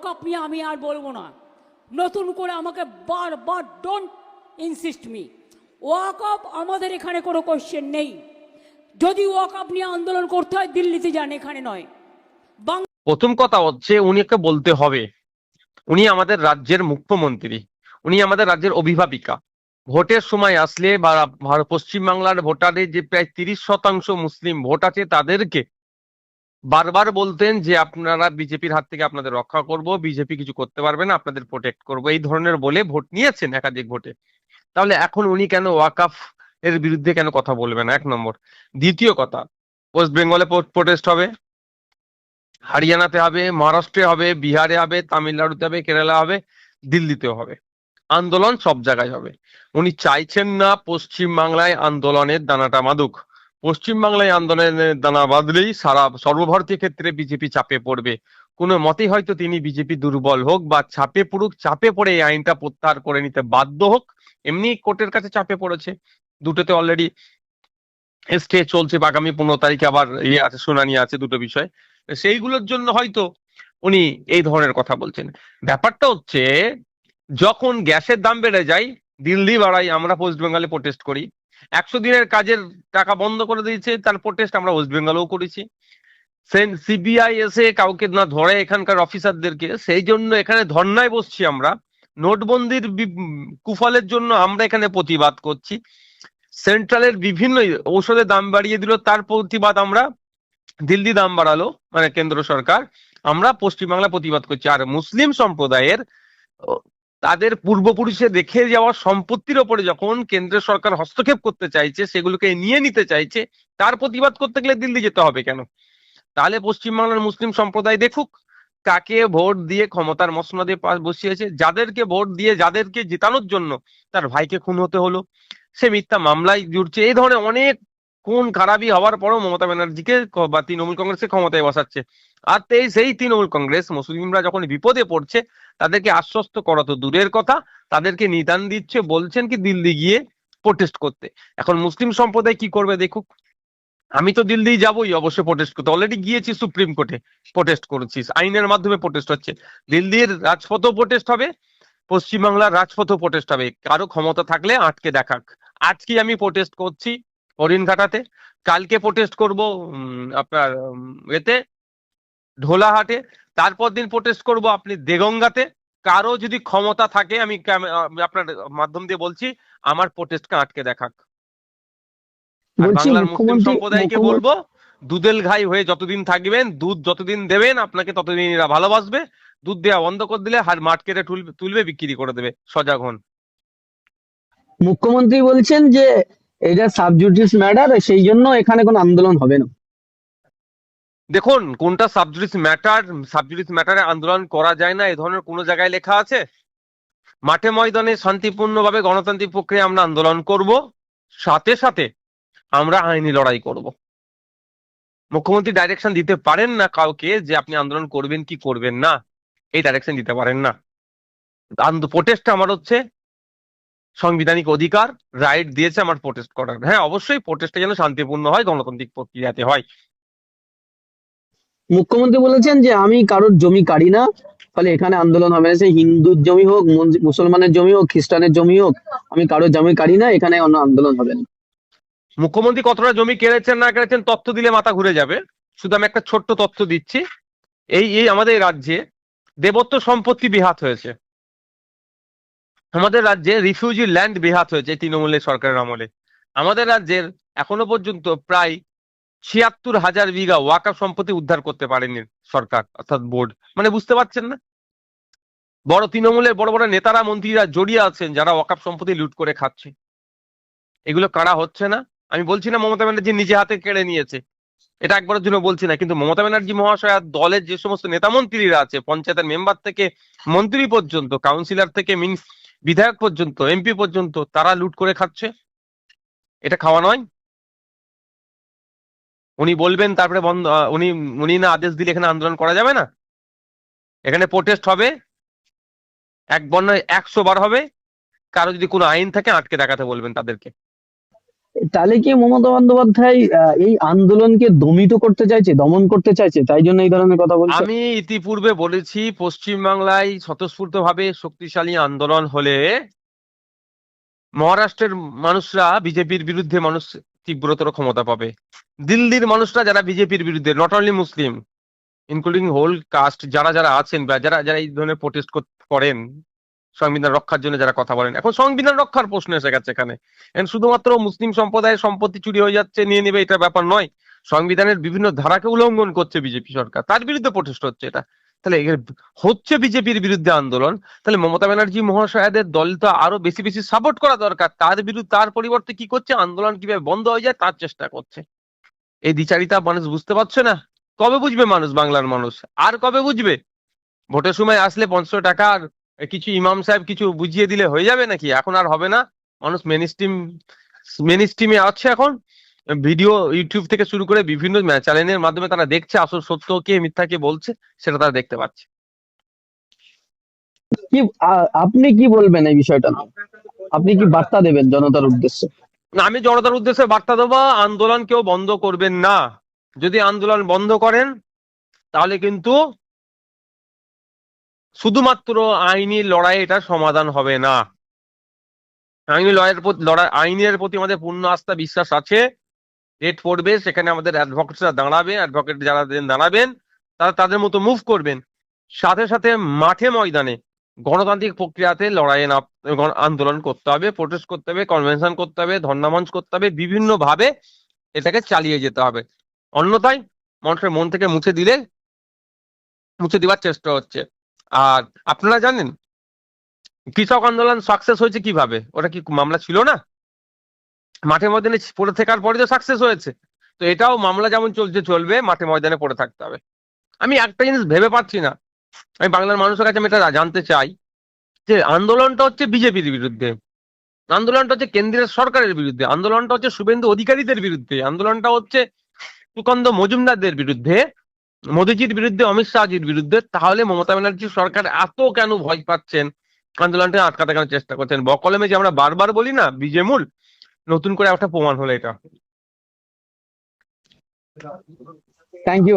ওয়াকআপ নিয়ে আমি আর বলব না। নতুন করে আমাকে বারবার ডোন্ট ইনসিস্ট মি ওয়াকআপ আমাদের এখানে কোনো কোশ্চেন নেই। যদি ওয়াকআপ নিয়ে আন্দোলন করতে হয়, দিল্লিতে যান, এখানে নয়। প্রথম কথা হচ্ছে উনিকে বলতে হবে। উনি আমাদের রাজ্যের মুখ্যমন্ত্রী। উনি আমাদের রাজ্যের অভিভাবিকা। ভোটের সময় আসলে বা পশ্চিমবাংলার ভোটারের যে প্রায় তিরিশ শতাংশ মুসলিম ভোট আছে, তাদেরকে বারবার বলতেন যে আপনারা বিজেপির হাত থেকে আপনাদের রক্ষা করব, বিজেপি কিছু করতে পারবে না, আপনাদের প্রোটেক্ট করব, এই ধরনের বলে ভোট নিয়েছেন একাধিক ভোটে। তাহলে এখন উনি কেন ওয়াকাফ এর বিরুদ্ধে কেন কথা বলবেন? এক নম্বর। দ্বিতীয় কথা ওয়েস্ট বেঙ্গলে প্রোটেস্ট হবে, হরিয়ানাতে হবে মহারাষ্ট্রে হবে, বিহারে হবে, তামিলনাড়ুতে হবে, কেরালা হবে, দিল্লিতেও হবে। আন্দোলন সব জায়গায় হবে। উনি চাইছেন না পশ্চিম বাংলায় আন্দোলনের দানাটা মাদুক। পশ্চিম বাংলায় আন্দোলনের দানা বাঁধলেই সারা সর্বভারতীয় ক্ষেত্রে বিজেপি চাপে পড়বে। কোনো মতেই হয়তো তিনি বিজেপি দুর্বল হোক বা চাপে পড়ুক, চাপে পড়ে এই আইনটা প্রত্যাহার করে নিতে বাধ্য হোক, এমনি কোর্টের কাছে চাপে পড়েছে। দুটোতে অলরেডি স্টে চলছে বা আগামী পনেরো তারিখে আবার ইয়ে আছে, শুনানি আছে দুটো বিষয়। সেইগুলোর জন্য হয়তো উনি এই ধরনের কথা বলছেন। ব্যাপারটা হচ্ছে, যখন গ্যাসের দাম বেড়ে যায়, দিল্লি বাড়াই আমরা বেঙ্গলে প্রোটেস্ট করি। একশো দিনের কাজের টাকা বন্ধ করে দিয়েছে, তার প্রোটেস্ট আমরা ওয়েস্ট বেঙ্গলেও করেছি। সিবিআই এসে কাউকে না ধরে এখানকার অফিসারদেরকে সেই জন্য এখানে ধর্নায় বসছি আমরা। নোটবন্দির কুফলের জন্য আমরা এখানে প্রতিবাদ করছি। সেন্ট্রালের বিভিন্ন ঔষধের দাম বাড়িয়ে দিল, তার প্রতিবাদ আমরা দিল্লি দাম বাড়ালো মানে কেন্দ্র সরকার। আমরা পশ্চিমবাংলা প্রতিবাদ করছি। আর মুসলিম সম্প্রদায়ের তাদের পূর্বপুরুষে রেখে যাওয়া সম্পত্তির ওপরে যখন কেন্দ্র সরকার হস্তক্ষেপ করতে চাইছে, সেগুলোকে নিয়ে নিতে চাইছে, তার প্রতিবাদ করতে গেলে দিল্লি যেতে হবে কেন? তাহলে পশ্চিমবাংলার মুসলিম সম্প্রদায় দেখুক, কাকে ভোট দিয়ে ক্ষমতার মসনদে পাশ বসিয়েছে, যাদেরকে ভোট দিয়ে যাদেরকে জেতানোর জন্য তার ভাইকে খুন হতে হলো। সে মিথ্যা মামলায় জুড়ছে, এই ধরনের অনেক কোন খারাপই হওয়ার পরও মমতা ব্যানার্জিকে বা তৃণমূল কংগ্রেসকে ক্ষমতায় বসাচ্ছে। আর সেই তৃণমূল কংগ্রেস, মুসলিমরা যখন বিপদে পড়ছে, তাদেরকে আশ্বস্ত করা তো দূরের কথা, তাদেরকে নিদান দিচ্ছে, বলছেন কি দিল্লি গিয়ে প্রোটেস্ট করতে। এখন মুসলিম সম্প্রদায় কি করবে দেখুক। আমি তো দিল্লি যাবোই অবশ্যই প্রোটেস্ট করতে। অলরেডি গিয়েছি সুপ্রিম কোর্টে প্রোটেস্ট করেছিস আইনের মাধ্যমে প্রোটেস্ট হচ্ছে। দিল্লির রাজপথও প্রোটেস্ট হবে, পশ্চিমবাংলার রাজপথও প্রোটেস্ট হবে। কারও ক্ষমতা থাকলে আটকে দেখাক। আজকে আমি প্রোটেস্ট করছি। হরিণঘাটাতে কালকে প্রোটেস্ট করব আপনার এতে ঢোলাহাটে। তারপর দিন প্রোটেস্ট করব আপনি দেগঙ্গাতে। কারও যদি ক্ষমতা থাকে আমি আপনার মাধ্যম দিয়ে বলছি আমার প্রোটেস্টকে আটকে দেখাক। বাংলার মুসলিম সম্প্রদায়কে বলব দুধেল ঘাই হয়ে যতদিন থাকবেন দুধ যতদিন দেবেন আপনাকে ততদিন এরা ভালোবাসবে। দুধ দেওয়া বন্ধ করে দিলে হার মাঠ কেটে তুলবে তুলবে বিক্রি করে দেবে। সজাগ হন। মুখ্যমন্ত্রী বলছেন যে এটা সাবজুডিস ম্যাটার সেই জন্য এখানে কোনো আন্দোলন হবে না। দেখুন, কোনটা সাবজুডিস ম্যাটার সাবজুডিস ম্যাটারে আন্দোলন করা যায় না, এ ধরনের কোনো জায়গায় লেখা আছে? মাঠে ময়দানে শান্তিপূর্ণভাবে গণতান্ত্রিক প্রক্রিয়া আমরা আন্দোলন করব, সাথে সাথে আমরা আইনি লড়াই করব। মুখ্যমন্ত্রী ডাইরেকশন দিতে পারেন না কাউকে যে আপনি আন্দোলন করবেন কি করবেন না, এই ডাইরেকশন দিতে পারেন না। প্রোটেস্ট আমার হচ্ছে সাংবিধানিক অধিকার রাইট দিয়েছে আমার প্রোটেস্ট করার। হ্যাঁ অবশ্যই প্রোটেস্টটা যেন শান্তিপূর্ণ হয় গণতান্ত্রিক প্রক্রিয়াতে হয়। মুখ্যমন্ত্রী বলেছেন যে আমি কারোর জমি কাড়ি না। ফলে এখানে আন্দোলন হবে। সে হিন্দুর জমি হোক মুসলমানের জমি হোক খ্রিস্টানের জমি হোক আমি কারোর জমি কাড়ি না এখানে অন্য আন্দোলন হবে না। মুখ্যমন্ত্রী কতটা জমি কেড়েছেন না কেড়েছেন তথ্য দিলে মাথা ঘুরে যাবে। শুধু আমি একটা ছোট্ট তথ্য দিচ্ছি। এই এই আমাদের রাজ্যে দেবত্ব সম্পত্তি বিহাত হয়েছে। আমাদের রাজ্যে রিফিউজি ল্যান্ড বেহাত হয়েছে তৃণমূলের সরকারের আমলে। আমাদের রাজ্যের এখনও পর্যন্ত প্রায় ছিয়াত্তর হাজার বিঘা ওয়াকাফ সম্পত্তি উদ্ধার করতে পারেনি সরকার, অর্থাৎ বোর্ড মানে বুঝতে পারছেন না? বড় তৃণমূলের বড় বড় নেতারা, মন্ত্রীরা জড়িয়ে আছেন যারা ওয়াকাপ সম্পত্তি লুট করে খাচ্ছে। এগুলো কারা হচ্ছে না? আমি বলছি না মমতা ব্যানার্জি নিজে হাতে কেড়ে নিয়েছে। এটা একবারের জন্য বলছি না, কিন্তু মমতা ব্যানার্জি মহাশয় দলের যে সমস্ত নেতা মন্ত্রীরা আছে, পঞ্চায়েতের মেম্বার থেকে মন্ত্রী পর্যন্ত কাউন্সিলর থেকে মিনস বিধায়ক পর্যন্ত, এমপি পর্যন্ত তারা লুট করে খাচ্ছে। এটা খাওয়া নয়। উনি বলবেন তারপরে বন্ধ উনি উনি না আদেশ দিলে এখানে আন্দোলন করা যাবে না। এখানে প্রোটেস্ট হবে। এক বন্যায় একশো বার হবে। কারও যদি কোনো আইন থাকে আটকে দেখাতে বলবেন তাদেরকে। তাহলে কি মমতা বন্দ্যোপাধ্যায় এই আন্দোলনকে দমিত করতে চাইছে, দমন করতে চাইছে? তাই জন্য এই ধরনের কথা বলছে। আমি ইতিপূর্বে বলেছি, পশ্চিমবাংলায় স্বতঃস্ফূর্ত ভাবে শক্তিশালী আন্দোলন হলে মহারাষ্ট্রের মানুষরা বিজেপির বিরুদ্ধে মানুষ তীব্রতর ক্ষমতা পাবে। দিল্লির মানুষরা যারা বিজেপির বিরুদ্ধে not only Muslim including whole caste যারা যারা আছেন বা যারা যারা এই ধরনের প্রোটেস্ট করেন সংবিধান রক্ষার জন্য যারা কথা বলেন। এখন সংবিধান রক্ষার প্রশ্ন এসে গেছে এখানে। শুধুমাত্র মুসলিম সম্প্রদায়ের সম্পত্তি চুরি হয়ে যাচ্ছে, নিয়ে নেবে, এটা ব্যাপার নয়। সংবিধানের বিভিন্ন ধারাকে উল্লঙ্ঘন করছে বিজেপি সরকার। তার বিরুদ্ধে প্রোটেস্ট হচ্ছে এটা। তাহলে হচ্ছে বিজেপির বিরুদ্ধে আন্দোলন। তাহলে মমতা ব্যানার্জি মহাশয়াদের দল তো আরও বেশি বেশি সাপোর্ট করা দরকার। তার বিরুদ্ধে, তার পরিবর্তে কি করছে? আন্দোলন কীভাবে বন্ধ হয়ে যায় তার চেষ্টা করছে। এই দ্বিচারিতা মানুষ বুঝতে পারছে না। কবে বুঝবে মানুষ বাংলার মানুষ? আর কবে বুঝবে? ভোটের সময় আসলে পঞ্চাশ টাকা আর কিছু ইমাম সাহেব কিছু বুঝিয়ে দিলে হয়ে যাবে নাকি? এখন আর হবে না। মানুষ মেন স্ট্রিম মেন স্ট্রিমে আছে এখন। ভিডিও ইউটিউব থেকে শুরু করে বিভিন্ন চ্যানেলের মাধ্যমে তারা দেখছে আসল সত্য কে মিথ্যা কে বলছে সেটা তারা দেখতে পাচ্ছে। কি আপনি কি বলবেন এই বিষয়টা আপনি কি বার্তা দেবেন জনতার উদ্দেশ্যে? না, আমি জনতার উদ্দেশ্যে বার্তা দেবো আন্দোলন কেউ বন্ধ করবেন না। যদি আন্দোলন বন্ধ করেন তাহলে কিন্তু শুধুমাত্র আইনি লড়াই এটা সমাধান হবে না। আইনি লড়াইয়ের প্রতি, লড়াই, আইনের প্রতি আমাদের পূর্ণ আস্থা, বিশ্বাস আছে। রেট পড়বে, সেখানে আমাদের অ্যাডভোকেটরা দাঁড়াবে অ্যাডভোকেট যারা দাঁড়াবেন, তারা তাদের মতো মুভ করবেন। সাথে সাথে মাঠে ময়দানে গণতান্ত্রিক প্রক্রিয়াতে লড়াইয়ে আন্দোলন করতে হবে প্রোটেস্ট করতে হবে কনভেনশন করতে হবে, ধর্ণামঞ্চ করতে হবে বিভিন্ন ভাবে এটাকে চালিয়ে যেতে হবে। অন্যথায় মানুষের মন থেকে মুছে দিলে, মুছে দেওয়ার চেষ্টা হচ্ছে। আর আপনারা জানেন, কৃষক আন্দোলন সাকসেস হয়েছে কীভাবে? ওটা কি মামলা ছিল না? মাঠে ময়দানে পড়ে থাকার পরে তো সাকসেস হয়েছে। তো এটাও মামলা যেমন চলছে, চলবে, মাঠে ময়দানে পড়ে থাকতে হবে। আমি একটা জিনিস ভেবে পাচ্ছি না। আমি বাংলার মানুষের কাছে আমি এটা জানতে চাই যে আন্দোলনটা হচ্ছে বিজেপির বিরুদ্ধে। আন্দোলনটা হচ্ছে কেন্দ্রের সরকারের বিরুদ্ধে। আন্দোলনটা হচ্ছে শুভেন্দু অধিকারীদের বিরুদ্ধে। আন্দোলনটা হচ্ছে সুকান্ত মজুমদারদের বিরুদ্ধে। মোদীজির বিরুদ্ধে, অমিত শাহজির বিরুদ্ধে, তাহলে মমতা ব্যানার্জি সরকার এত কেন ভয় পাচ্ছেন? আন্দোলনটা আটকাতে কেন চেষ্টা করছেন? বকলমে যে আমরা বারবার বলি না বিজে মূল নতুন করে একটা প্রমাণ হলো এটা। Thank you